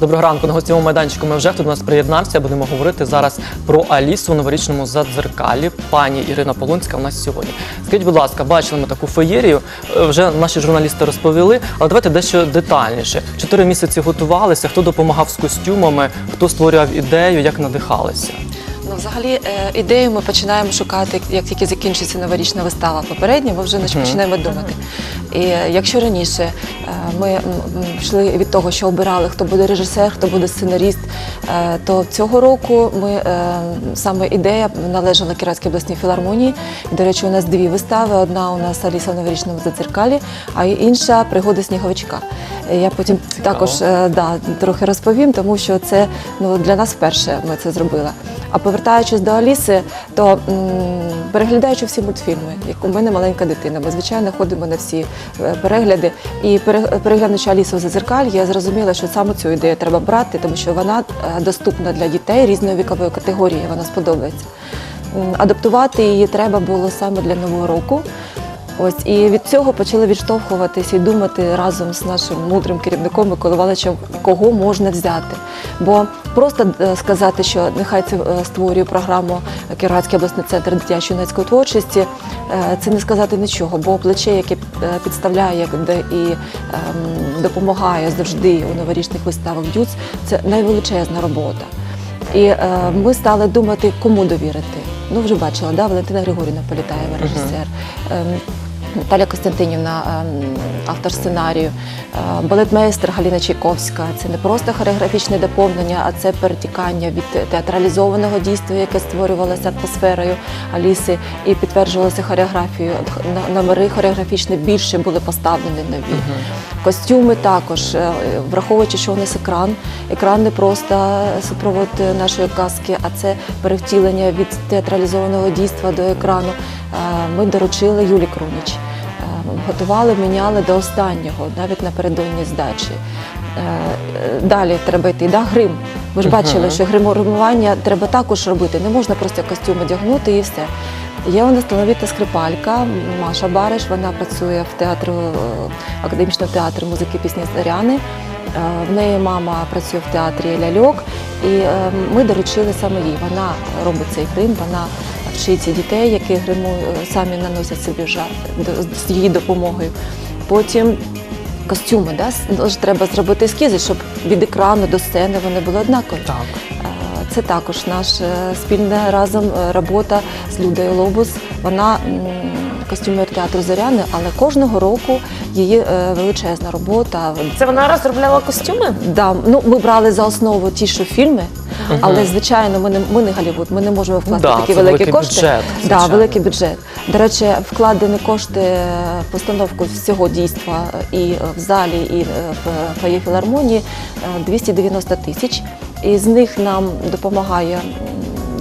Доброго ранку на гостєвому майданчику. Ми вже хто до нас приєднався. Будемо говорити зараз про Алісу у новорічному задзеркалі. Пані Ірина Полунська у нас сьогодні. Скажіть, будь ласка, бачили ми таку феєрію. е, Вже наші журналісти розповіли, але давайте дещо детальніше. Чотири місяці готувалися. Хто допомагав з костюмами, хто створював ідею, як надихалися. Ну, взагалі, е, ідею ми починаємо шукати, як тільки закінчиться новорічна вистава попередня, ми вже починаємо думати. І е, якщо раніше ми йшли від того, що обирали, хто буде режисер, хто буде сценаріст, е, то цього року ми е, саме ідея належала Кіратській обласній філармонії. До речі, у нас дві вистави: одна у нас Аліса в новорічному зацеркалі, а інша пригоди сніговичка. Е, Я потім Цікаво. також да, трохи розповім, тому що це ну, для нас вперше ми це зробили. А повертаючись до Аліси, то переглядаючи всі мультфільми, як у мене маленька дитина, ми звичайно ходимо на всі е, перегляди. І пере- переглянувши Алісу за зазеркаль, я зрозуміла, що саме цю ідею треба брати, тому що вона е, доступна для дітей різної вікової категорії, вона сподобається. Адаптувати її треба було саме для нового року. Ось і від цього почали відштовхуватися і думати разом з нашим мудрим керівником Миколаваличем, кого можна взяти. Бо просто е, сказати, що нехай це е, створює програму Кіровоградський обласний центр дитячої юнацької творчості, е, це не сказати нічого, бо плече, яке підставляє і ем, допомагає завжди у новорічних виставах ДЮЦ, це найвеличезна робота. І ми стали думати, кому довірити. Ну, вже бачила, да? Валентина Григорівна Політаєва, режисер. Ем, Наталя Костянтинівна, ем, автор сценарію, е, балетмейстер Галіна Чайковська. Це не просто хореографічне доповнення, а це перетікання від театралізованого дійства, яке створювалося атмосферою Аліси і підтверджувалося хореографією. Номери хореографічні більше були поставлені нові. Костюми також, е, враховуючи, що у нас екран. Екран не просто супровод нашої казки, а це перевтілення від театралізованого дійства до екрану. Е, Ми доручили Юлі Круніч. Готували, міняли до останнього, навіть напередодні здачі. Е, Далі треба йти. Да? Грим. Ви ж бачили, що гримування треба також робити. Не можна просто костюм одягнути і все. Є у нас талановита скрипалька Маша Бариш. Вона працює в театру е, академічному театрі музики пісні Заряни. Е, В неї мама працює в театрі Ляльок, і ми доручили саме їй. Вона робить цей грим, вона вчить дітей, які гриму е, самі наносять собі жар до- з її допомогою. Потім костюми, да? с- ну, треба зробити ескізи, щоб від екрану до сцени вони були однакові. Так. Е, Це також наша спільна разом е, робота з Людою Лобус. Вона костюмер театру Зоряни, але кожного року її е, величезна робота. Це вона розробляла костюми? Да, ну, ми брали за основу ті, що фільми. Але звичайно, ми не ми не Голлівуд, ми не можемо вкласти Да, такі це великі великий кошти. бюджет, да, звичайно. великий бюджет. До речі, вкладені кошти в постановку всього дійства і в залі, і е, в фоє філармонії е, 290 тисяч. І з них нам допомагає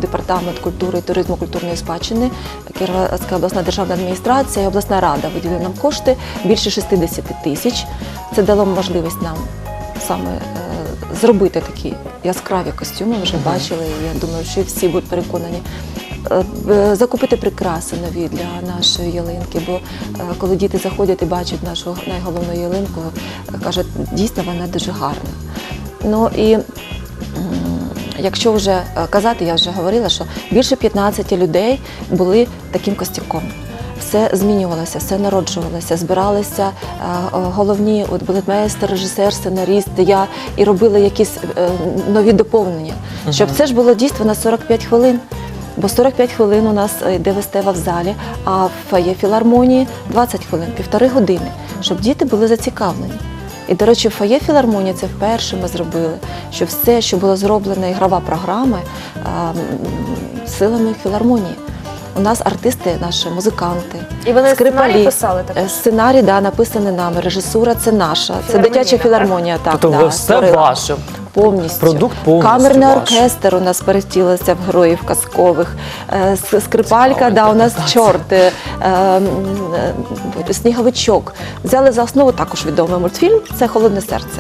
департамент культури і туризму культурної спадщини, Кіровоградська обласна державна адміністрація і обласна рада виділили нам кошти більше 60 тисяч. Це дало можливість нам саме е, зробити такі яскраві костюми. Вже бачили. і Я думаю, що всі будуть переконані. Е, е, Закупити прикраси нові для нашої ялинки, бо е, коли діти заходять і бачать нашу найголовну ялинку, кажуть, дійсно вона дуже гарна. Ну і якщо вже казати, я вже говорила, що більше 15 людей були таким костюком. Все змінювалося, все народжувалося, збиралися е, е, головні от балетмейстер, режисер, сценаріст, я і робили якісь е, нові доповнення, щоб це ж було дійство на 45 хвилин. Бо 45 хвилин у нас йде вистава в залі, а в фоє філармонії 20 хвилин, півтори години, щоб діти були зацікавлені. І, до речі, в фоє філармонії це вперше ми зробили, що все, що було зроблено, ігрова програма силами філармонії. У нас артисти, наші музиканти, І вони скрипалі. сценарій писали також? Е, Сценарій, да, написаний нами. Режисура це наша. Це дитяча так? філармонія. Так, тобто да, все створила. ваше. Повністю. Продукт повністю Камерний ваш. оркестр у нас перетілився в героїв казкових. Е, Скрипалька, Цікава да, у нас чорт, е, е, сніговичок. Взяли за основу також відомий мультфільм це Холодне серце.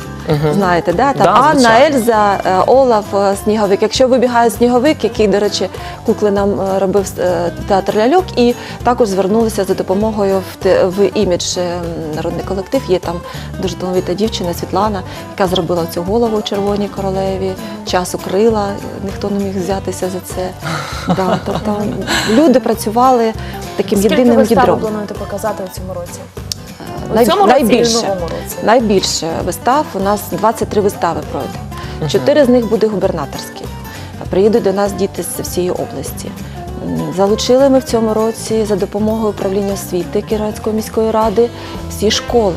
Знаєте, да? Там Да, Анна. Ельза, Олаф, Сніговик. Якщо вибігає сніговик, який, до речі, кукли нам робив театр ляльок, і також звернулися за допомогою в, те- в імідж народний колектив. Є там дуже талановита дівчина Світлана, яка зробила цю голову у червоній королеві, час укрила, ніхто не міг взятися за це. Да, тобто люди працювали таким Скільки єдиним вистав ви ядром. плануєте показати у цьому році? У Най- цьому році і в найбільше, новому році? найбільше вистав у нас 23 вистави пройде. Чотири з них буде губернаторські. Приїдуть до нас діти з всієї області. Залучили ми в цьому році за допомогою управління освіти Кіровоградської міської ради всі школи.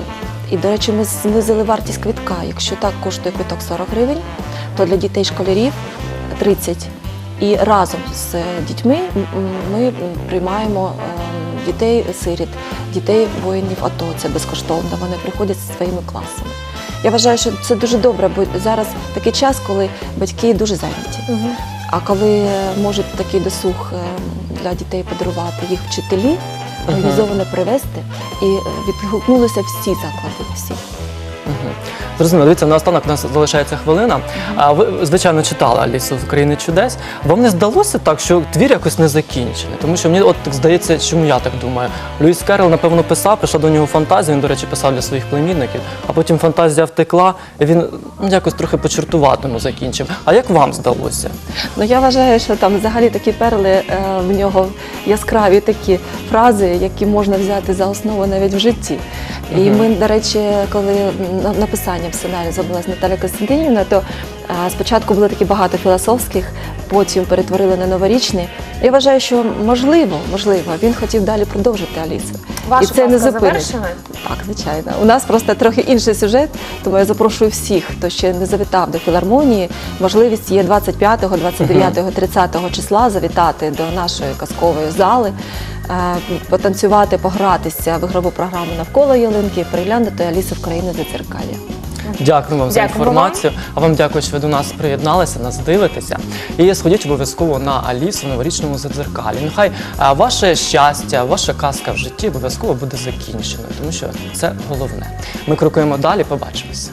І, до речі, ми знизили вартість квитка. Якщо так коштує квиток 40 гривень, то для дітей школярів 30. І разом з е, дітьми ми приймаємо е, дітей сиріт, дітей воїнів АТО. Це безкоштовно. Вони приходять зі своїми класами. Я вважаю, що це дуже добре, бо зараз такий час, коли батьки дуже зайняті. Мгм. А коли е, можуть такий досуг е, для дітей подарувати їх вчителі, організовано привезти, і е, відгукнулися всі заклади, всі. Зрозуміло, дивіться, наостанок у нас залишається хвилина. А ви, звичайно, читали Алісу в країни чудес. Вам не здалося так, що твір якось не закінчений? Тому що мені от так здається, чому я так думаю. Льюіс Керрол, напевно, писав, прийшла до нього фантазія, він, до речі, писав для своїх племінників, а потім фантазія втекла, і він ну, якось трохи по чортуватому закінчив. А як вам здалося? Ну я вважаю, що там взагалі такі перли е, в нього яскраві такі фрази, які можна взяти за основу навіть в житті. І ми, до речі, коли на- написанням сценарію зробилась Наталя Костянтинівна, то спочатку було такі багато філософських, потім перетворили на новорічний. Я вважаю, що можливо, можливо, він хотів далі продовжити Алісу. Ваша І це не зупинить. завершена? Так, звичайно. У нас просто трохи інший сюжет, тому я запрошую всіх, хто ще не завітав до філармонії. Можливість є 25, 29, 30 числа завітати до нашої казкової зали, е, потанцювати, погратися в ігрову програму навколо ялинки, переглянути Алісу в країну за дзеркалі. Дякую вам за інформацію. А вам дякую, що ви до нас приєдналися, нас дивитеся. І сходіть обов'язково на Алісу в новорічному задзеркалі. Нехай а, ваше щастя, ваша казка в житті обов'язково буде закінченою, тому що це головне. Ми крокуємо далі, побачимося.